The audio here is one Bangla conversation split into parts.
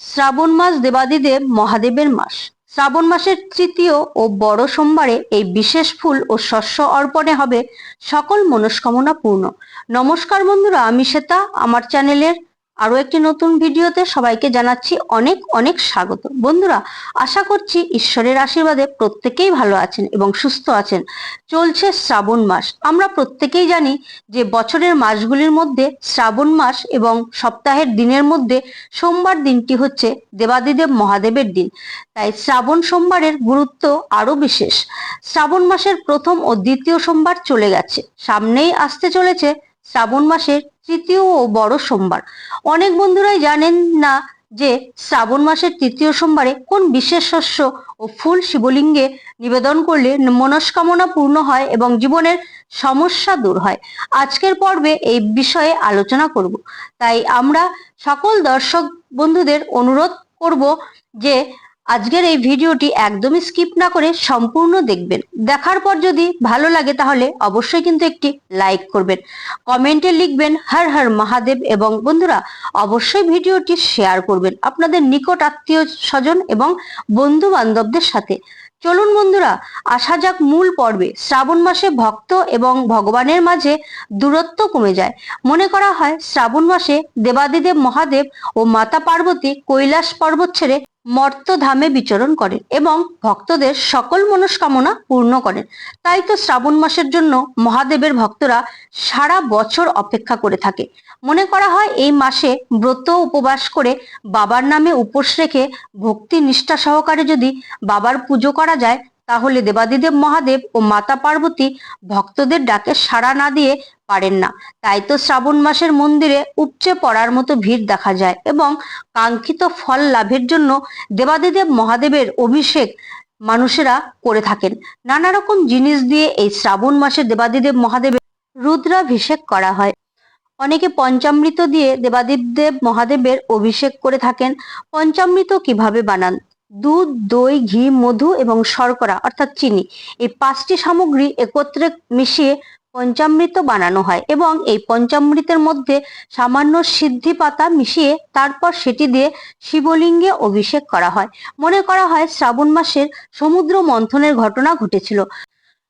শ্রাবণ মাস দেবাদিদেব মহাদেবের মাস। শ্রাবণ মাসের তৃতীয় ও বড় সোমবারে এই বিশেষ ফুল ও শস্য অর্পণে হবে সকল মনস্কামনা পূর্ণ। নমস্কার বন্ধুরা, আমি শ্বেতা, আমার চ্যানেলের আরও একটি নতুন ভিডিওতে সবাইকে জানাচ্ছি অনেক অনেক স্বাগত। বন্ধুরা, আশা করছি ঈশ্বরের আশীর্বাদে প্রত্যেকেই ভালো আছেন এবং সুস্থ আছেন। চলছে শ্রাবণ মাস। আমরা প্রত্যেকেই জানি যে বছরের মাসগুলির মধ্যে শ্রাবণ মাস এবং সপ্তাহের দিনের মধ্যে সোমবার দিনটি হচ্ছে দেবাদিদেব মহাদেবের দিন। তাই শ্রাবণ সোমবারের গুরুত্ব আরও বিশেষ। শ্রাবণ মাসের প্রথম ও দ্বিতীয় সোমবার চলে গেছে। সামনেই আসতে চলেছে শ্রাবণ মাসের তৃতীয় ও বড় সোমবার। অনেক বন্ধুরাই জানেন না যে শ্রাবণ মাসের তৃতীয় সোমবারে কোন বিশেষ শস্য ও ফুল শিবলিঙ্গে নিবেদন করলে মনস্কামনা পূর্ণ হয় এবং জীবনের সমস্যা দূর হয়। আজকের পর্বে এই বিষয়ে আলোচনা করব। তাই আমরা সকল দর্শক বন্ধুদের অনুরোধ করব যে আজকের এই ভিডিওটি একদমই স্কিপ না করে সম্পূর্ণ দেখবেন। দেখার পর যদি ভালো লাগে তাহলে অবশ্যই কিন্তু একটি লাইক করবেন। কমেন্টে লিখবেন, হর হর মহাদেব এবং বন্ধুরা, অবশ্যই ভিডিওটি শেয়ার করবেন আপনাদের নিকট আত্মীয় স্বজন এবং বন্ধু বান্ধবদের সাথে। চলুন বন্ধুরা, আসা যাক মূল পর্বে। শ্রাবণ মাসে ভক্ত এবং ভগবানের মাঝে দূরত্ব কমে যায়। মনে করা হয়, শ্রাবণ মাসে দেবাদিদেব মহাদেব ও মাতা পার্বতী কৈলাস পর্বত ছেড়ে মর্তধামে বিচরণ করেন এবং ভক্তদের সকল মনস্কামনা পূর্ণ করেন। তাই তো শ্রাবণ মাসের জন্য মহাদেবের ভক্তরা সারা বছর অপেক্ষা করে থাকে। মনে করা হয় এই মাসে ব্রত উপবাস করে বাবার নামে উপোস রেখে ভক্তি নিষ্ঠা সহকারে যদি বাবার পুজো করা যায় তাহলে দেবাদিদেব মহাদেব ও মাতা পার্বতী ভক্তদের ডাকে সাড়া না দিয়ে পারেন না। তাই তো শ্রাবণ মাসের মন্দিরে উপচে পড়ার মতো ভিড় দেখা যায় এবং কাঙ্ক্ষিত ফল লাভের জন্য দেবাদিদেব মহাদেবের অভিষেক মানুষেরা করে থাকেন। নানা রকম জিনিস দিয়ে এই শ্রাবণ মাসে দেবাদিদেব মহাদেবের রুদ্রাভিষেক করা হয়। অনেকে পঞ্চামৃত দিয়ে দেবাদিদেব মহাদেবের অভিষেক করে থাকেন। পঞ্চামৃত কীভাবে বানান? দুধ, দই, ঘি, মধু এবং শর্করা, অর্থাৎ চিনি, এই পাঁচটি সামগ্রী একত্রে মিশিয়ে পঞ্চামৃত বানানো হয় এবং এই পঞ্চামৃতের মধ্যে সামান্য সিদ্ধি পাতা মিশিয়ে তারপর সেটি দিয়ে শিবলিঙ্গে অভিষেক করা হয়। মনে করা হয় শ্রাবণ মাসের সমুদ্র মন্থনের ঘটনা ঘটেছিল।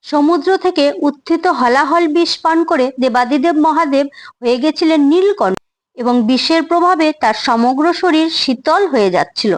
সমুদ্র থেকে উত্থিত হলাহল বিষ পান করে দেবাদিদেব মহাদেব হয়ে গেছিলেন নীলকণ্ঠ। এবং বিষের প্রভাবে তার সমগ্র শরীর শীতল হয়ে যাচ্ছিল।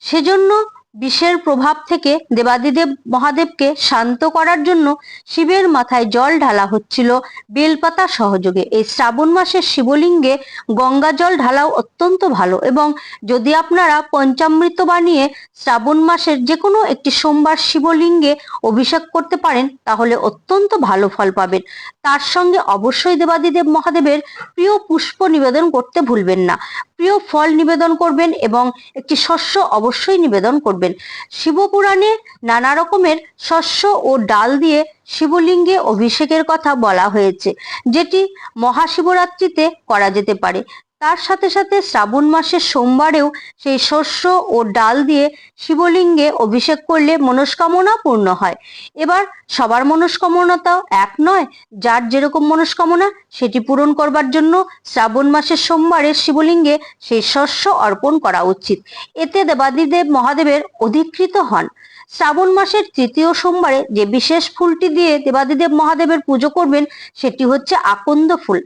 সেজন্য বিষের প্রভাব থেকে দেবাদিদেব মহাদেবকে শান্ত করার জন্য শিবের মাথায় জল ঢালা হচ্ছিল। বেলপাতা সহযোগে এই শ্রাবণ মাসের শিবলিঙ্গে গঙ্গা জল ঢালাও অত্যন্ত ভালো এবং যদি আপনারা পঞ্চামৃত বানিয়ে শ্রাবণ মাসের যে কোনো একটি সোমবার শিবলিঙ্গে অভিষেক করতে পারেন, তাহলে অত্যন্ত ভালো ফল পাবেন। তার সঙ্গে অবশ্যই দেবাদিদেব মহাদেবের প্রিয় পুষ্প নিবেদন করতে ভুলবেন না। প্রিয় ফল নিবেদন করবেন এবং একটি শস্য অবশ্যই নিবেদন করবেন। শিবপুরাণে নানা রকমের শস্য ও ডাল দিয়ে শিবলিঙ্গে অভিষেকের কথা বলা হয়েছে, যেটি মহাশিবরাত্রিতে করা যেতে পারে। তার সাথে সাথে শ্রাবণ মাসের সোমবারেও সেই শস্য ও ডাল দিয়ে শিবলিঙ্গে অভিষেক করলে মনস্কামনা পূর্ণ হয়। এবার সবার মনস্কামনাটাও এক নয়, যার যেরকম মনস্কামনা সেটি পূরণ করবার জন্য শ্রাবণ মাসের সোমবারে শিবলিঙ্গে সেই শস্য অর্পণ করা উচিত। এতে দেবাদিদেব মহাদেবের অধিকৃত হন। শ্রাবণ মাসের তৃতীয় সোমবারে যে বিশেষ ফুলটি দিয়ে দেবাদিদেব মহাদেবের পুজো করবেন, সেটি হচ্ছে আকন্দ ফুল।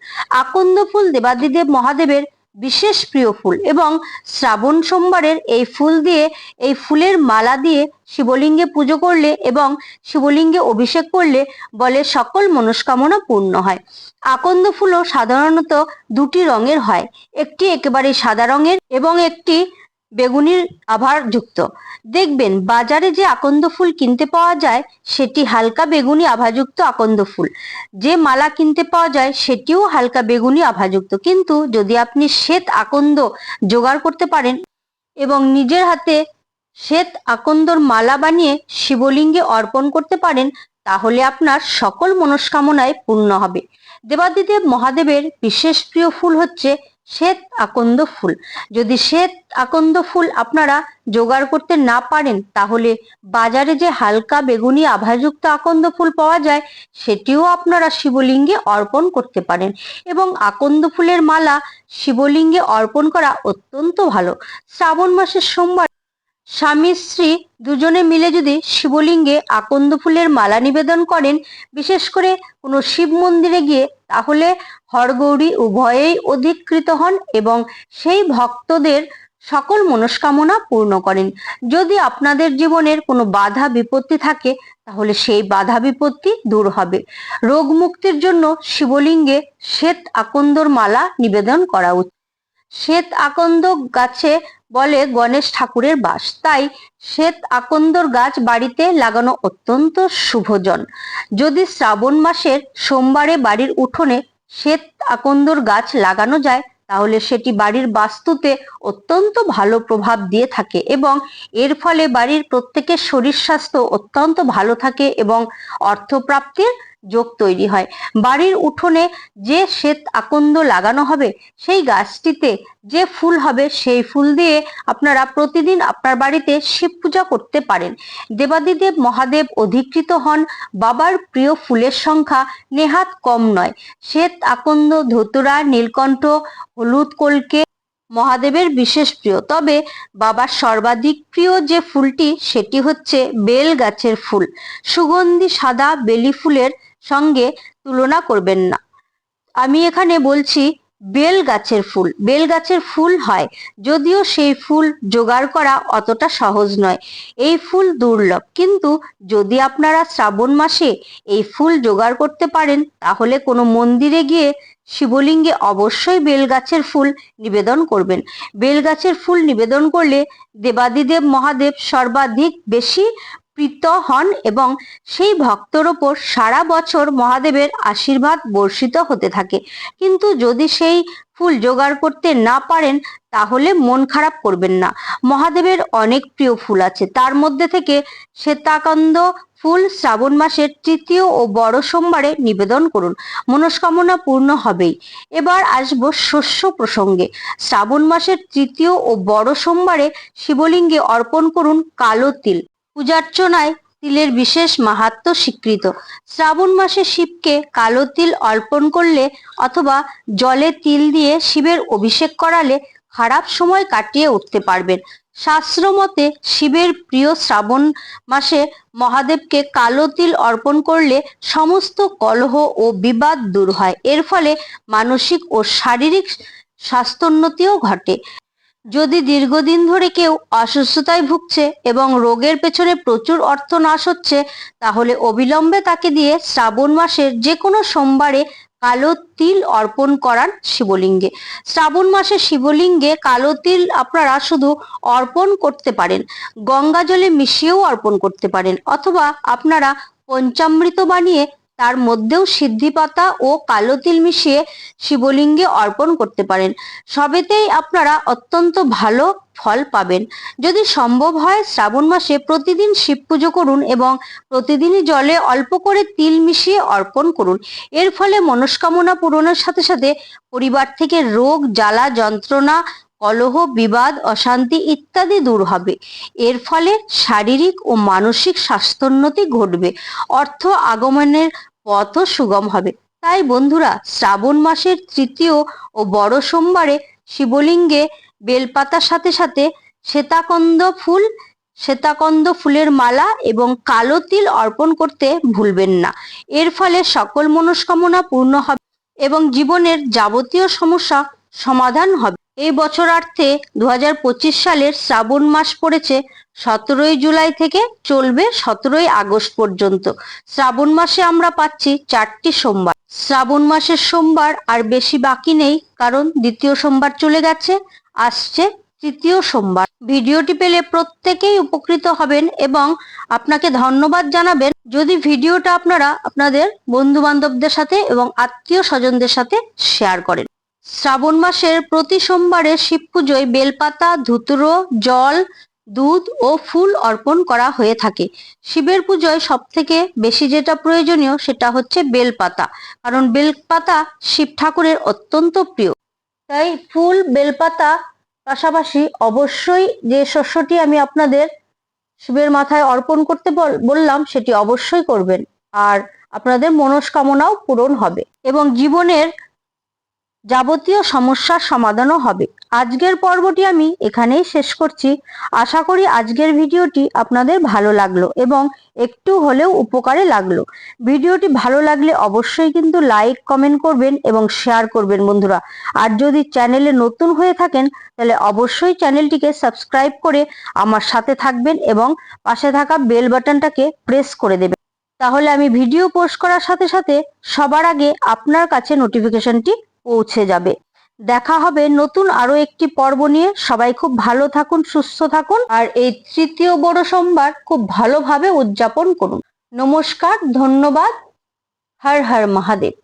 আকন্দ ফুল দেবাদিদেব মহাদেবের বিশেষ প্রিয় ফুল এবং শ্রাবণ সোমবারের এই ফুল দিয়ে, এই ফুলের মালা দিয়ে শিবলিঙ্গে পুজো করলে এবং শিবলিঙ্গে অভিষেক করলে বলে সকল মনস্কামনা পূর্ণ হয়। আকন্দ ফুলও সাধারণত দুটি রঙের হয়। একটি একেবারে সাদা রঙের এবং একটি বেগুনির আভার যুক্ত দেখবেন, বাজারে যে আকন্দ ফুল কিনতে পাওয়া যায়, সেটি হালকা বেগুনি আভাযুক্ত আকন্দ ফুল। যে মালা কিনতে পাওয়া যায়, সেটিও হালকা বেগুনি আভাযুক্ত কিন্তু যদি আপনি শ্বেত আকন্দ জোগাড় করতে পারেন এবং নিজের হাতে শ্বেত আকন্দর মালা বানিয়ে শিবলিঙ্গে অর্পণ করতে পারেন, তাহলে আপনার সকল মনস্কামনায় পূর্ণ হবে। দেবাদিদেব মহাদেবের বিশেষ প্রিয় ফুল হচ্ছে শ্বেত আকন্দ ফুল। যদি শ্বেত আকন্দ ফুল আপনারা জোগাড় করতে না পারেন, তাহলে বাজারে যে হালকা বেগুনি আভাযুক্ত আকন্দ ফুল পাওয়া যায়, সেটিও আপনারা শিবলিঙ্গে অর্পণ করতে পারেন। এবং আকন্দ ফুলের মালা শিবলিঙ্গে অর্পণ করা অত্যন্ত ভালো। শ্রাবণ মাসের সোমবার স্বামী, স্ত্রী দুজনে মিলে যদি শিবলিঙ্গে আকন্দ ফুলের মালা নিবেদন করেন, বিশেষ করে কোনো শিব মন্দিরে গিয়ে, তাহলে হরগৌরী উভয়েই অধিকৃত হন এবং সেই ভক্তদের সকল মনস্কামনা পূর্ণ করেন। যদি আপনাদের জীবনের কোনো বাধা বিপত্তি থাকে, তাহলে সেই বাধা বিপত্তি দূর হবে। রোগ মুক্তির জন্য শিবলিঙ্গে শ্বেত আকন্দর মালা নিবেদন করা উচিত। শ্বেত আকন্দ গাছে বলে গণেশ ঠাকুরের বাস। তাই শ্বেত আকন্দর গাছ বাড়িতে লাগানো অত্যন্ত শুভজন। যদি শ্রাবণ মাসের সোমবারে বাড়ির উঠোনে শ্বেত আকন্দর গাছ লাগানো যায়, তাহলে সেটি বাড়ির বাস্তুতে অত্যন্ত ভালো প্রভাব দিয়ে থাকে এবং এর ফলে বাড়ির প্রত্যেকের শরীর স্বাস্থ্য অত্যন্ত ভালো থাকে এবং অর্থপ্রাপ্তির যোগ তৈরি হয়। বাড়ির উঠোনে যে শ্বেত আকন্দ লাগানো হবে, সেই গাছটিতে যে ফুল হবে, সেই ফুল দিয়ে আপনারা প্রতিদিন আপনার বাড়িতে শিব পূজা করতে পারেন। দেবাদিদেব মহাদেব অধিকৃত হন, বাবার প্রিয় ফুলের সংখ্যা নেহাত কম নয়। শ্বেত আকন্দ, ধতুরা, নীলকণ্ঠ, হলুদ কলকে মহাদেবের বিশেষ প্রিয়। তবে বাবার সর্বাধিক প্রিয় যে ফুলটি, সেটি হচ্ছে বেল গাছের ফুল। সুগন্ধি সাদা বেলি ফুলের সঙ্গে তুলনা করবেন না। আমি এখানে বলছি, বেল গাছের ফুল। বেল গাছের ফুল হয়, যদিও সেই ফুল জোগাড় করা অতটা সহজ নয়। এই ফুল দুর্লভ। কিন্তু যদি আপনারা শ্রাবণ মাসে এই ফুল জোগাড় করতে পারেন, তাহলে কোনো মন্দিরে গিয়ে শিবলিঙ্গে অবশ্যই বেল গাছের ফুল নিবেদন করবেন। বেল গাছের ফুল নিবেদন করলে দেবাদিদেব মহাদেব সর্বাধিক বেশি প্রীত হন এবং সেই ভক্তর ওপর সারা বছর মহাদেবের আশীর্বাদ বর্ষিত হতে থাকে। কিন্তু যদি সেই ফুল জোগাড় করতে না পারেন, তাহলে মন খারাপ করবেন না। মহাদেবের অনেক প্রিয় ফুল আছে। তার মধ্যে থেকে শ্বেতাকন্দ ফুল শ্রাবণ মাসের তৃতীয় ও বড় সোমবারে নিবেদন করুন। মনস্কামনা পূর্ণ হবেই। এবার আসব শস্য প্রসঙ্গে। শ্রাবণ মাসের তৃতীয় ও বড় সোমবারে শিবলিঙ্গে অর্পণ করুন কালো তিল। পূজার্চনায় তিলের বিশেষ মাহাত্ম স্বীকৃত। শ্রাবণ মাসে শিবকে কালো তিল অর্পণ করলে অথবা জলে তিল দিয়ে শিবের অভিষেক করালে খারাপ সময় কাটিয়ে উঠতে পারবেন। শাস্ত্র মতে শিবের প্রিয় শ্রাবণ মাসে মহাদেবকে কালো তিল অর্পণ করলে সমস্ত কলহ ও বিবাদ দূর হয়। এর ফলে মানসিক ও শারীরিক স্বাস্থ্যোন্নতিও ঘটে। যদি দীর্ঘদিন ধরে কেউ অসুস্থতায় ভুগছে এবং রোগের পেছনে প্রচুর অর্থ নাশ হচ্ছে, তাহলে অবিলম্বে তাকে দিয়ে শ্রাবণ মাসের যে কোনো সোমবারে কালো তিল অর্পণ করান শিবলিঙ্গে। শ্রাবণ মাসে শিবলিঙ্গে কালো তিল আপনারা শুধু অর্পণ করতে পারেন, গঙ্গা জলে মিশিয়েও অর্পণ করতে পারেন, অথবা আপনারা পঞ্চামৃত বানিয়ে তার মধ্যেও সিদ্ধি পাতা ও কালো তিল মিশিয়ে শিবলিঙ্গে অর্পণ করতে পারেন। সবেতেই আপনারা অত্যন্ত ভালো ফল পাবেন। যদি সম্ভব হয় শ্রাবণ মাসে প্রতিদিন শিব পুজো করুন এবং প্রতিদিনই জলে অল্প করে তিল মিশিয়ে অর্পণ করুন। এর ফলে মনস্কামনা পূরণের সাথে সাথে পরিবার থেকে রোগ, জ্বালা, যন্ত্রণা, কলহ, বিবাদ, অশান্তি ইত্যাদি দূর হবে। এর ফলে শারীরিক ও মানসিক স্বাস্থ্যোন্নতি ঘটবে। অর্থ আগমনের পথও সুগম হবে। তাই বন্ধুরা, শ্রাবণ মাসের তৃতীয় ও বড় সোমবারে শিবলিঙ্গে বেলপাতার সাথে সাথে শ্বেতাকন্দ ফুল, শ্বেতাকন্দ ফুলের মালা এবং কালো তিল অর্পণ করতে ভুলবেন না। এর ফলে সকল মনস্কামনা পূর্ণ হবে এবং জীবনের যাবতীয় সমস্যা সমাধান হবে। এই বছরার্থে দু হাজার পঁচিশ সালের শ্রাবণ মাস পড়েছে সতেরোই জুলাই থেকে চলবে সতেরোই আগস্ট পর্যন্ত। শ্রাবণ মাসে আমরা পাচ্ছি চারটি সোমবার। শ্রাবণ মাসের সোমবার আর বেশি বাকি নেই, কারণ দ্বিতীয় সোমবার চলে গেছে, আসছে তৃতীয় সোমবার। ভিডিওটি পেলে প্রত্যেকেই উপকৃত হবেন এবং আপনাকে ধন্যবাদ জানাবেন। যদি ভিডিওটা আপনারা আপনাদের বন্ধু বান্ধবদের সাথে এবং আত্মীয় স্বজনদের সাথে শেয়ার করেন। শ্রাবণ মাসের প্রতি সোমবারে শিব পুজোয় বেলপাতা, ধুতুরো, জল দুধ ও ফুল অর্পণ করা হয়ে থাকে। শিবের পুজোয় সব থেকে বেশি যেটা প্রয়োজনীয় সেটা হচ্ছে বেলপাতা। কারণ বেলপাতা শিব ঠাকুরের অত্যন্ত প্রিয়। তাই ফুল, বেলপাতা পাশাপাশি অবশ্যই যে শস্যটি আমি আপনাদের শিবের মাথায় অর্পণ করতে বল- বললাম সেটি অবশ্যই করবেন। আর আপনাদের মনস্কামনাও পূরণ হবে। এবং জীবনের যাবতীয় সমস্যার সমাধানও হবে। আজকের পর্বটি আমি এখানেই শেষ করছি। আশা করি আজকের ভিডিওটি আপনাদের ভালো লাগল এবং একটু হলেও উপকারে লাগল। ভিডিওটি ভালো লাগলে অবশ্যই কিন্তু লাইক, কমেন্ট করবেন এবং শেয়ার করবেন বন্ধুরা। আর যদি চ্যানেলে নতুন হয়ে থাকেন, তাহলে অবশ্যই চ্যানেলটিকে সাবস্ক্রাইব করে আমার সাথে থাকবেন এবং পাশে থাকা বেল বাটনটাকে প্রেস করে দেবেন। তাহলে আমি ভিডিও পোস্ট করার সাথে সাথে সবার আগে আপনার কাছে নোটিফিকেশনটি পৌঁছে যাবে। দেখা হবে নতুন আরও একটি পর্ব নিয়ে। সবাই খুব ভালো থাকুন, সুস্থ থাকুন, আর এই তৃতীয় বড় সোমবার খুব ভালোভাবে উদযাপন করুন। নমস্কার, ধন্যবাদ, হর হর মহাদেব।